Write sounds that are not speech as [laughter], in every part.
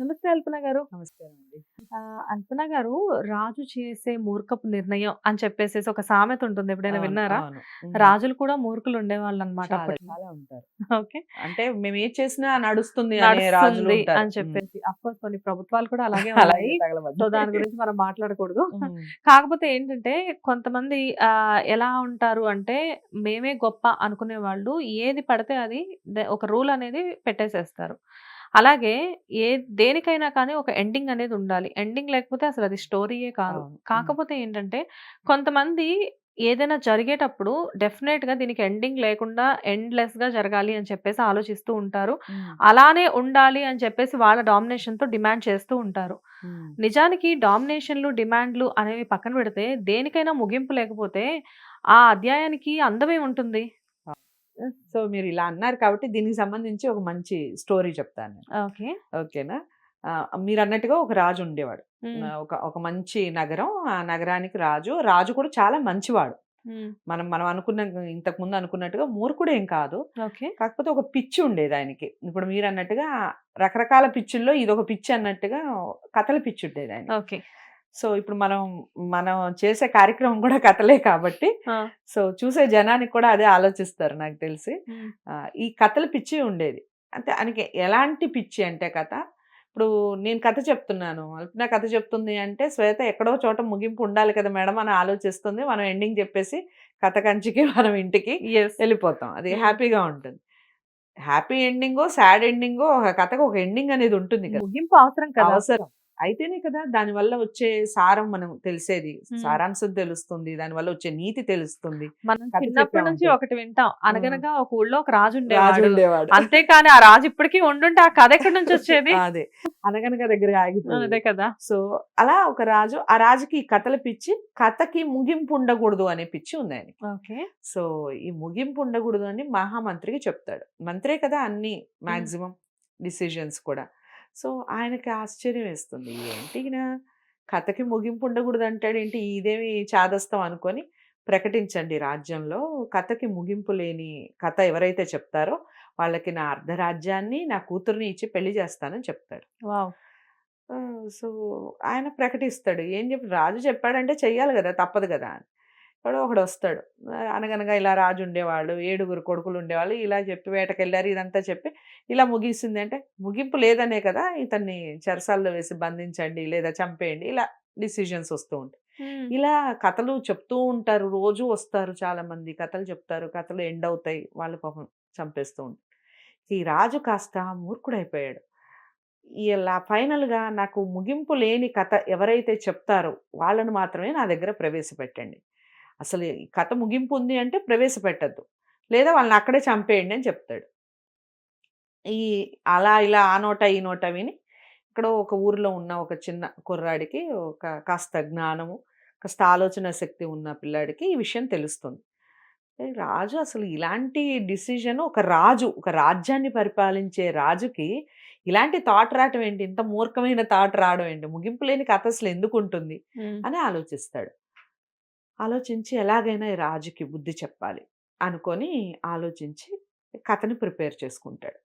నమస్తే అల్పన గారు. నమస్కారం అండి. అల్పన గారు రాజు చేసే మూర్ఖపు నిర్ణయం అని చెప్పేసేసి ఒక సామెత ఉంటుంది. ఎప్పుడైనా. విన్నారా? రాజులు కూడా మూర్ఖులు. చాలా ఉంటారు. ఓకే. అంటే మేమేది చేసినా నడుస్తుంది అనే రాజులు. చెప్పేసి. అఫ్‌కోర్స్ కొన్ని ప్రభుత్వాలు కూడా అలాగే [laughs] ఉన్నాయి. సో. దాని గురించి మనం మాట్లాడకూడదు. [laughs] కాకపోతే ఏంటంటే కొంతమంది ఎలా ఉంటారు అంటే మేమే గొప్ప అనుకునే వాళ్ళు ఏది పడితే అది ఒక రూల్ అనేది పెట్టేసేస్తారు. అలాగే ఏ దేనికైనా కానీ ఒక ఎండింగ్ అనేది ఉండాలి. ఎండింగ్ లేకపోతే అసలు అది స్టోరీయే కాదు. కాకపోతే ఏంటంటే కొంతమంది ఏదైనా జరిగేటప్పుడు డెఫినిట్‌గా దీనికి ఎండింగ్ లేకుండా ఎండ్‌లెస్‌గా జరగాలి అని చెప్పేసి ఆలోచిస్తూ ఉంటారు. అలానే ఉండాలి అని చెప్పేసి వాళ్ళ డామినేషన్‌తో డిమాండ్ చేస్తూ ఉంటారు. నిజానికి డామినేషన్‌లు, డిమాండ్‌లు అనేవి పక్కన పెడితే దేనికైనా ముగింపు లేకపోతే ఆ అధ్యాయానికి అందమేముంటుంది? ఆ! సో, మీరు ఇలా అన్నారు కాబట్టి దీనికి సంబంధించి ఒక మంచి స్టోరీ చెప్తాను. ఓకే. ఓకేనా? ఆహ్, మీరన్నట్టుగా ఒక రాజు ఉండేవాడు. ఒక ఒక మంచి నగరం. ఆ నగరానికి రాజు. రాజు కూడా చాలా మంచివాడు. మనం మనం అనుకున్న ఇంతకుముందు అనుకున్నట్టుగా మూర్ఖుడేం కాదు. ఓకే. కాకపోతే ఒక పిచ్చి ఉండేది ఆయనకి. ఇప్పుడు మీరన్నట్టుగా రకరకాల పిచ్చుల్లో ఇదొక పిచ్చి అన్నట్టుగా కథల పిచ్చి ఉండేది ఆయనకి. సో, ఇప్పుడు మనం మనం చేసే కార్యక్రమం కూడా కథలే కాబట్టి! సో, చూసే జనానికి కూడా అదే ఆలోచిస్తారు నాకు తెలిసి. ఈ కథల పిచ్చి ఉండేది. అంటే ఆయనకి ఎలాంటి పిచ్చి అంటే కథ, ఇప్పుడు నేను కథ చెప్తున్నాను. అల్పన కథ చెప్తుంది అంటే శ్వేత ఎక్కడో చోట ముగింపు ఉండాలి కదా మేడం అని ఆలోచిస్తుంది. మనం ఎండింగ్ చెప్పేసి కథ కంచికి మనం ఇంటికి. వెళ్ళిపోతాం. అది. హ్యాపీగా ఉంటుంది. హ్యాపీ ఎండింగో, సాడ్ ఎండింగో ఒక కథకు ఒక ఎండింగ్ అనేది ఉంటుంది కదా! ముగింపు అవసరం కదా! అవసరం. అయితేనే కదా దానివల్ల వచ్చే సారం మనం తెలిసేది. సారాంశం తెలుస్తుంది. దానివల్ల వచ్చే నీతి తెలుస్తుంది. మనం చిన్నప్పటి నుంచి. ఒకటి వింటాం. అనగనగా ఒక ఊళ్ళో ఒక రాజు ఉండేవాడు. అంతేకాని ఆ రాజు ఇప్పటికి ఉండుంటే ఆ కథ ఎక్కడి నుంచి వచ్చేది? [laughs] అదే. అనగనగా దగ్గర! ఆగిపోయేది. అదే కదా! సో, అలా ఒక రాజు ఆ రాజుకి ఈ కథల పిచ్చి, కథకి ముగింపు ఉండకూడదు అనే పిచ్చి ఉంది. ఓకే. సో, ఈ ముగింపు ఉండకూడదు అని మహామంత్రికి చెప్తాడు. మంత్రే కదా అన్ని. మాక్సిమం డిసిషన్స్ కూడా. సో, ఆయనకి ఆశ్చర్యం వేస్తుంది. ఏంటి ఈయన కథకి ముగింపు ఉండకూడదు అంటాడేంటి? ఇదేమి చాదస్తం అనుకోని ప్రకటించండి రాజ్యంలో కథకి ముగింపు లేని కథ ఎవరైతే చెప్తారో వాళ్ళకి నా అర్ధరాజ్యాన్ని, నా కూతుర్ని ఇచ్చి పెళ్ళి చేస్తానని చెప్తాడు. సో, ఆయన ప్రకటిస్తాడు. ఏం చెప్పి రాజు చెప్పాడంటే చెయ్యాలి గదా! తప్పదు గదా! అని. ఎవడో ఒకడొస్తాడు. ఆహ్, అనగనగా ఇలా రాజు ఉండేవాళ్ళు, ఏడుగురు కొడుకులు ఉండేవాళ్ళు. ఇలా చెప్పి వేటకెళ్ళారు ఇదంతా చెప్పి ఇలా ముగిసింది అంటే, ముగింపు లేదనే కదా! ఇతన్ని చెరసాల్లో వేసి బంధించండి లేదా చంపేయండి ఇలా డిసిషన్స్ వస్తూ ఉంటాయి. ఇలా కథలు చెప్తూ ఉంటారు. రోజు వస్తారు చాలామంది. కథలు చెప్తారు. కథలు ఎండ్ అవుతాయి. వాళ్ళు పాపం చంపేస్తూ ఉంటారు. ఈ రాజు కాస్త మూర్ఖుడైపోయాడు. ఇలా ఫైనల్‌గా నాకు ముగింపు లేని కథ ఎవరైతే చెప్తారో వాళ్ళని మాత్రమే నా దగ్గర ప్రవేశపెట్టండి. అసలు ఈ కథ ముగింపు ఉంది అంటే ప్రవేశపెట్టొద్దు. లేదా వాళ్ళని అక్కడే చంపేయండి అని చెప్తాడు. ఈ అలా ఇలా ఆ నోట ఈ నోట విని ఎక్కడో ఒక ఊరిలో ఉన్న ఒక చిన్న కుర్రాడికి ఒక కాస్త జ్ఞానము, కాస్త ఆలోచన శక్తి ఉన్న పిల్లాడికి ఈ విషయం తెలుస్తుంది. రాజు అసలు ఇలాంటి డిసిషన్ ఒక రాజు, ఒక రాజ్యాన్ని పరిపాలించే రాజుకి ఇలాంటి థాట్ రావటం ఏంటి? ఇంత మూర్ఖమైన థాట్ రావడం ఏంటి? ముగింపు లేని కథ అసలు ఎందుకుంటుంది? అని ఆలోచిస్తాడు. ఆలోచించి ఎలాగైనా ఈ రాజుకి బుద్ధి చెప్పాలి అనుకోని ఆలోచించి కథని ప్రిపేర్ చేసుకుంటాడు.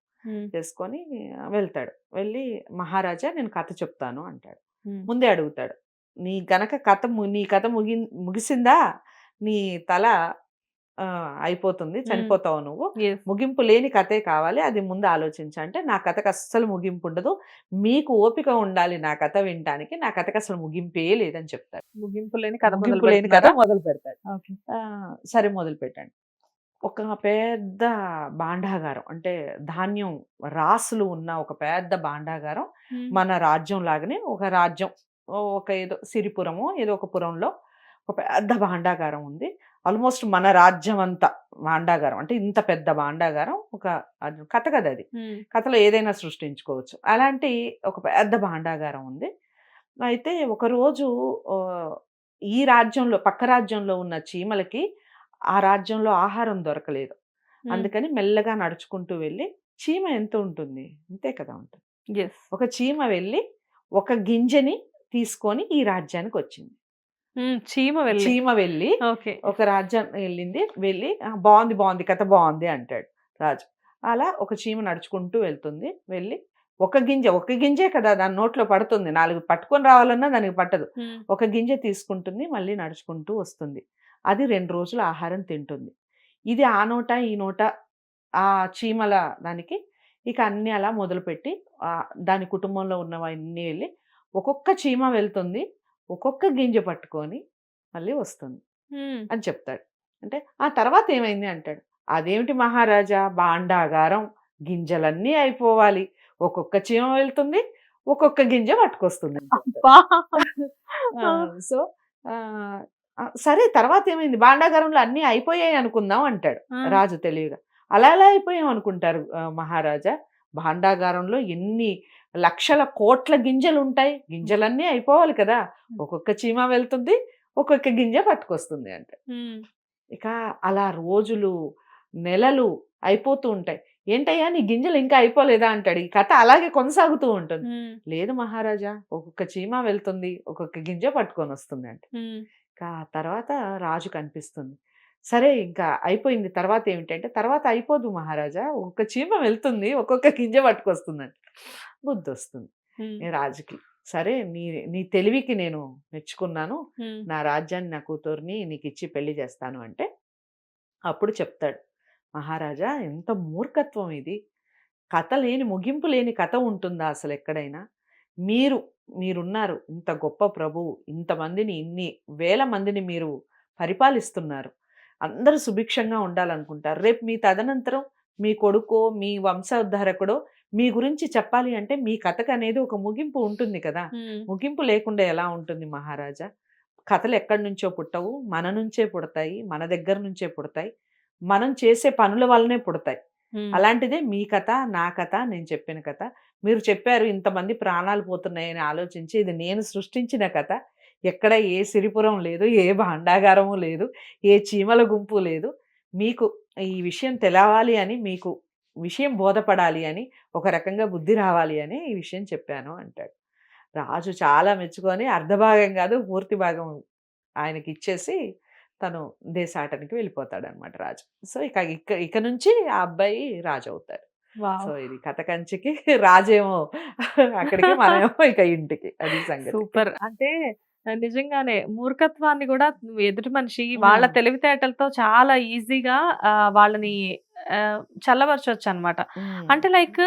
చేసుకొని వెళ్తాడు. వెళ్ళి మహారాజా నేను కథ చెప్తాను అంటాడు. ముందే అడుగుతాడు. నీ గనక కథ నీ కథ ముగిన్ ముగిసిందా? నీ తల అయిపోతుంది. చనిపోతావు నువ్వు. ముగింపు లేని కథే కావాలి. అది ముందు ఆలోచించు అంటే, నా కథకు అస్సలు ముగింపు ఉండదు. మీకు ఓపిక ఉండాలి నా కథ వినటానికి. నా కథకి అసలు ముగింపే లేదని చెప్తాడు. ముగింపు లేని కథ మొదలు ముగింపు లేని కథ? మొదలు పెడతాడు. సరే మొదలుపెట్టండి. ఒక పెద్ద భాండాగారం అంటే ధాన్యం రాసులు ఉన్న ఒక పెద్ద భాండాగారం. మన రాజ్యం లాగానే ఒక రాజ్యం ఒక ఏదో సిరిపురమో ఏదో ఒక పురంలో ఒక పెద్ద భాండాగారం ఉంది. ఆల్మోస్ట్ మన రాజ్యం అంతా భాండాగారం. అంటే ఇంత పెద్ద భాండాగారం ఒక కథ కదా అది. కథలో ఏదైనా సృష్టించుకోవచ్చు. అలాంటి ఒక పెద్ద భాండాగారం ఉంది. అయితే ఒకరోజు ఈ రాజ్యంలో పక్క రాజ్యంలో ఉన్న చీమలకి ఆ రాజ్యంలో ఆహారం దొరకలేదు. అందుకని మెల్లగా నడుచుకుంటూ వెళ్ళి చీమ ఎంత ఉంటుంది? ఇంతే కదా ఉంటుంది. ఒక చీమ వెళ్ళి ఒక గింజని తీసుకొని ఈ రాజ్యానికొచ్చింది. హ్మ్. చీమ వెళ్ళి. చీమ వెళ్ళి ఓకే. ఒక రాజ్యం వెళ్ళింది. వెళ్ళి "ఆ! బావుంది, బావుంది కథ బావుంది" అంటాడు రాజు. అలా ఒక చీమ నడుచుకుంటూ వెళ్తుంది. వెళ్ళి ఒక గింజ ఒక గింజే కదా దాని నోట్లో పడుతుంది నాలుగు పట్టుకొని రావాలన్నా దానికి పట్టదు ఒక గింజ తీసుకుంటుంది మళ్ళీ నడుచుకుంటూ వస్తుంది అది రెండు రోజులు ఆహారం తింటుంది ఇది ఆ నోట ఈ నోట ఆ చీమల దానికి ఇక అన్నీ అలా మొదలుపెట్టి దాని కుటుంబంలో ఉన్నవన్నీ వెళ్ళి ఒక్కొక్క చీమ వెళ్తుంది ఒక్కొక్క గింజ పట్టుకొని మళ్ళీ వస్తుంది అని చెప్తాడు. అంటే ఆ తర్వాత ఏమైంది అంటాడు అదేమిటి మహారాజా? బాండాగారం గింజలన్నీ అయిపోవాలి. ఒక్కొక్క చీమ వెళ్తుంది ఒక్కొక్క గింజ పట్టుకొస్తుంది సో సరే తర్వాత ఏమైంది? బాండాగారంలో అన్నీ అయిపోయాయి అనుకుందాం అంటాడు రాజు తెలివిగా. అలా ఎలా అయిపోయాం అనుకుంటారు మహారాజా? భాండాగారంలో ఎన్ని లక్షల కోట్ల గింజలు ఉంటాయి గింజలన్నీ అయిపోవాలి కదా! ఒక్కొక్క చీమ వెళ్తుంది ఒక్కొక్క గింజ పట్టుకొస్తుంది అంట. ఇక అలా రోజులు నెలలు అయిపోతూ ఉంటాయి. ఏంటయ్యా నీ గింజలు ఇంకా అయిపోలేదా అంటాడు. ఈ కథ అలాగే కొనసాగుతూ ఉంటుంది. లేదు మహారాజా ఒక్కొక్క చీమ వెళ్తుంది ఒక్కొక్క గింజ పట్టుకొని వస్తుంది అంట ఆ తర్వాత రాజు కనిపిస్తుంది. సరే ఇంకా అయిపోయింది. తర్వాత ఏమిటంటే తర్వాత అయిపోదు మహారాజా. ఒక్కొక్క చీమ వెళ్తుంది ఒక్కొక్క గింజ పట్టుకొస్తుందంట. బుద్ధి వస్తుంది రాజుకి సరే నీ నీ తెలివికి నేను మెచ్చుకున్నాను. నా రాజ్యాన్ని నా కూతుర్ని నీకు ఇచ్చి పెళ్ళి చేస్తాను అంటే అప్పుడు చెప్తాడు. మహారాజా ఎంత మూర్ఖత్వం ఇది. కథ లేని ముగింపు లేని కథ ఉంటుందా అసలు ఎక్కడైనా? మీరు మీరున్నారు ఇంత గొప్ప ప్రభువు ఇంతమందిని ఇన్ని వేల మందిని మీరు పరిపాలిస్తున్నారు. అందరూ సుభిక్షంగా ఉండాలనుకుంటారు. రేపు మీ తదనంతరం మీ కొడుకో మీ వంశోద్ధారకుడో మీ గురించి చెప్పాలి అంటే మీ కథకు అనేది ఒక ముగింపు ఉంటుంది కదా! ముగింపు లేకుండా ఎలా ఉంటుంది మహారాజా? కథలు ఎక్కడి నుంచో పుట్టవు. మన నుంచే పుడతాయి. మన దగ్గర నుంచే పుడతాయి. మనం చేసే పనుల వల్లనే పుడతాయి. అలాంటిదే మీ కథ నా కథ నేను చెప్పిన కథ. మీరు చెప్పారు ఇంతమంది ప్రాణాలు పోతున్నాయని ఆలోచించి ఇది నేను సృష్టించిన కథ. ఎక్కడ ఏ సిరిపురం లేదు ఏ భాండాగారము లేదు ఏ చీమల గుంపు లేదు. మీకు ఈ విషయం తెలవాలి అని మీకు విషయం బోధపడాలి అని ఒక రకంగా బుద్ధి రావాలి అని ఈ విషయం చెప్పాను అంటాడు. రాజు చాలా మెచ్చుకొని అర్ధభాగం కాదు పూర్తి భాగం ఆయనకి ఇచ్చేసి తను దేశాటనికి వెళ్ళిపోతాడు అనమాట రాజు. సో ఇక ఇక ఇక నుంచి ఆ అబ్బాయి రాజు అవుతాడు. సో ఇది కథ కంచికి రాజేమో అక్కడికి మనమేమో ఇక ఇంటికి. అది సంగతి. సూపర్. అంటే నిజంగానే మూర్ఖత్వాన్ని కూడా ఎదుటి మనిషి వాళ్ళ. తెలివితేటలతో చాలా ఈజీగా ఆ, వాళ్ళని చల్లబరచవచ్చు అనమాట. అంటే లైక్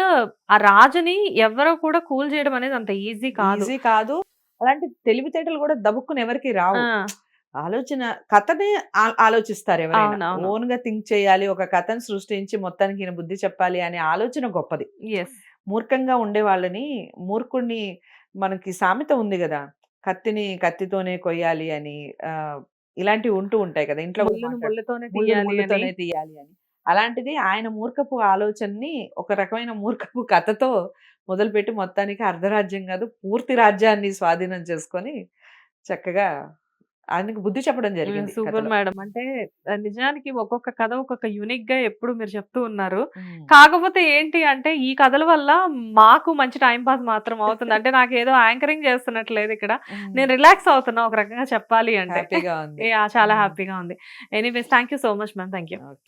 ఆ రాజుని ఎవరో కూడా కూల్ చేయడం అనేది అంత ఈజీ కాదు ఈజీ కాదు అలాంటి తెలివితేటలు కూడా దబుక్కుని ఎవరికి రావు ఆలోచన కథనే ఆలోచిస్తారు ఎవరైనా. ఓన్గా థింక్ చేయాలి ఒక కథను సృష్టించి మొత్తానికి ఈయన బుద్ధి చెప్పాలి అనే ఆలోచన గొప్పది yes. మూర్ఖంగా ఉండే వాళ్ళని మూర్ఖుడిని మనకి సామెత ఉంది కదా కత్తిని కత్తితోనే కొయ్యాలి అని ఆ ఇలాంటివి ఉంటూ ఉంటాయి కదా ఇంట్లో కూడా ముళ్ళును మాట్లాడు- ముళ్ళతోనే ముళ్ళు తీయాలి ముళ్ళుతోనే అని. తీయాలి అని అలాంటిది ఆయన మూర్ఖపు ఆలోచనని ఒక రకమైన మూర్ఖపు కథతో మొదలుపెట్టి మొత్తానికి అర్ధరాజ్యం కాదు పూర్తి రాజ్యాన్ని స్వాధీనం చేసుకొని చక్కగా ఆయనకు బుద్ధి చెప్పడం జరిగింది సూపర్ కథలో. మేడం అంటే ఆ, నిజానికి ఒక్కొక్క కథ ఒక్కొక్క యూనిక్గా ఎప్పుడు మీరు చెప్తూ ఉన్నారు. ఉమ్. కాకపోతే ఏంటి అంటే ఈ కథల వల్ల మాకు మంచి టైం పాస్ మాత్రం అవుతుంది. అంటే నాకు ఏదో యాంకరింగ్ చేస్తున్నట్లేదు ఇక్కడ. ఉమ్. నేను రిలాక్స్ అవుతున్నా ఒక రకంగా చెప్పాలి అంటే. హ్యాపీగా ఉంది. యా, చాలా. హ్యాపీగా ఉంది. Anyways thank you so much ma'am. Thank you. Okay.